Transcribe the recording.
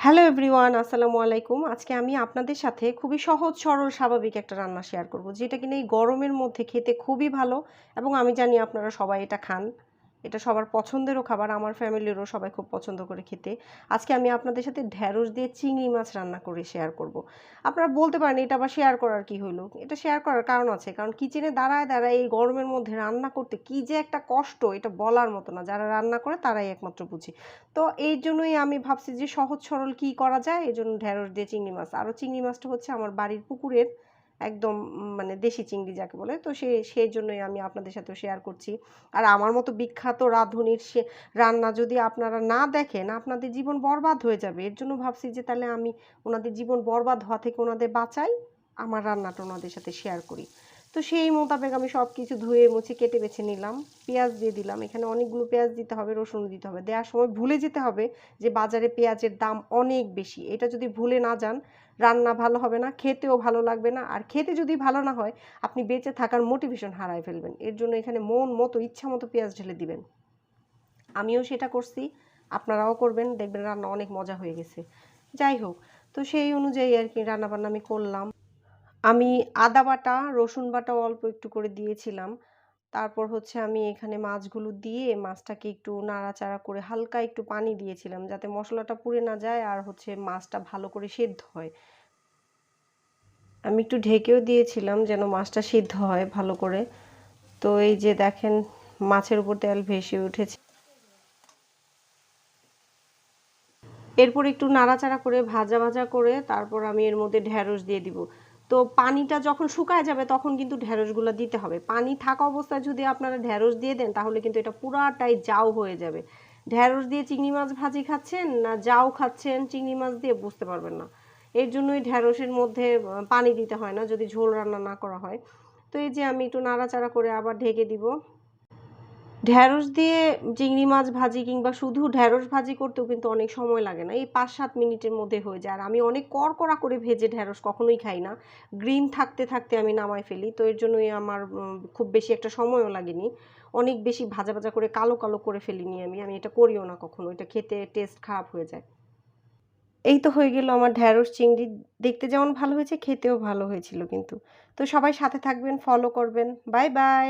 Hello everyone, আসসালামু আলাইকুম। আজকে আমি আপনাদের সাথে খুবই সহজ, সরল, স্বাভাবিক একটা রান্না শেয়ার করব, যেটা কিনা এই গরমের মধ্যে খেতে খুবই ভালো এবং আমি জানি আপনারা সবাই এটা খান। এটা সবার পছন্দেরও খাবার, আমার ফ্যামিলিরও সবাই খুব পছন্দ করে খেতে। আজকে আমি আপনাদের সাথে ঢ্যাঁড়স দিয়ে চিংড়ি মাছ রান্না করে শেয়ার করব। আপনারা বলতে পারেন এটা আবার শেয়ার করার কি হলো এটা শেয়ার করার কারণ আছে, কারণ কিচেনে দাঁড়ায় দাঁড়ায় এই গরমের মধ্যে রান্না করতে কি যে একটা কষ্ট, এটা বলার মতো না। যারা রান্না করে তারাই একমাত্র বুঝি। তো এই জন্যই আমি ভাবছি যে সহজ সরল কি করা যায়? এই জন্য ঢ্যাঁড়স দিয়ে চিংড়ি মাছ। আরও চিংড়ি মাছটা হচ্ছে আমার বাড়ির পুকুরের একদম মানে দেশি চিংড়ি যাকে বলে, তো সে, সেই জন্যই আমি আপনাদের সাথে শেয়ার করছি। আর আমার মতো বিখ্যাত রাঁধুনির সে রান্না যদি আপনারা না দেখেন, আপনাদের জীবন বরবাদ হয়ে যাবে। এর জন্য ভাবছি যে তাহলে আমি ওনাদের জীবন বরবাদ হওয়া থেকে ওনাদের বাঁচাই, আমার রান্নাটা ওনাদের সাথে শেয়ার করি। তো সেই মোতাবেক আমি সব কিছু ধুয়ে মুছে কেটে বেছে নিলাম। পেঁয়াজ দিয়ে দিলাম। এখানে অনেকগুলো পেঁয়াজ দিতে হবে, রসুন দিতে হবে। দেওয়ার সময় ভুলে যেতে হবে যে বাজারে পেঁয়াজের দাম অনেক বেশি। এটা যদি ভুলে না যান, রান্না ভালো হবে না, খেতেও ভালো লাগবে না। আর খেতে যদি ভালো না হয়, আপনি বেঁচে থাকার মোটিভেশন হারায় ফেলবেন। এর জন্য এখানে মন মতো, ইচ্ছা মতো পেঁয়াজ ঢেলে দিবেন। আমিও সেটা করছি, আপনারাও করবেন। দেখবেন রান্না অনেক মজা হয়ে গেছে। যাই হোক, তো সেই অনুযায়ী আর কি রান্নাবান্না আমি করলাম। আমি আদা বাটা, রসুন বাটা অল্প একটু করে দিয়েছিলাম। তারপর হচ্ছে আমি এখানে মাছগুলো দিয়ে মাছটাকে একটু নাড়াচাড়া করে হালকা একটু পানি দিয়েছিলাম যাতে মশলাটা পুড়ে না যায় আর হচ্ছে মাছটা ভালো করে সেদ্ধ হয়। আমি একটু ঢেকেও দিয়েছিলাম যেন মাছটা সিদ্ধ হয় ভালো করে। তো এই যে দেখেন মাছের উপর তেল ভেসে উঠেছে। এরপর একটু নাড়াচাড়া করে ভাজা ভাজা করে তারপর আমি এর মধ্যে ঢ্যাঁড়স দিয়ে দিব। তো পানিটা যখন শুকায় যাবে তখন কিন্তু ঢ্যাঁড়সগুলো দিতে হবে। পানি থাকা অবস্থায় যদি আপনারা ঢ্যাঁড়স দিয়ে দেন তাহলে কিন্তু এটা পুরাটাই জাউ হয়ে যাবে। ঢ্যাঁড়স দিয়ে চিংড়ি মাছ ভাজি খাচ্ছেন না জাউ খাচ্ছেন চিংড়ি মাছ দিয়ে বুঝতে পারবেন না। এর জন্যই ঢ্যাঁড়সের মধ্যে পানি দিতে হয় না যদি ঝোল রান্না না করা হয়। তো এই যে আমি একটু নাড়াচাড়া করে আবার ঢেকে দিব। ঢ্যাঁড়স দিয়ে চিংড়ি মাছ ভাজি কিংবা শুধু ঢ্যাঁড়স ভাজি করতেও কিন্তু অনেক সময় লাগে না। এই পাঁচ সাত মিনিটের মধ্যে হয়ে যায়। আর আমি অনেক কড়কড়া করে ভেজে ঢ্যাঁড়স কখনোই খাই না। গ্রিন থাকতে থাকতে আমি নামাই ফেলি। তো এর জন্যই আমার খুব বেশি একটা সময়ও লাগেনি। অনেক বেশি ভাজা ভাজা করে কালো কালো করে ফেলিনি আমি। আমি এটা করিও না কখনো। এটা খেতে টেস্ট খারাপ হয়ে যায়। এই তো হয়ে গেল আমার ঢ্যাঁড়স, চিংড়ি। দেখতে যেমন ভালো হয়েছে, খেতেও ভালো হয়েছিল কিন্তু। তো সবাই সাথে থাকবেন ফলো করবেন। Bye bye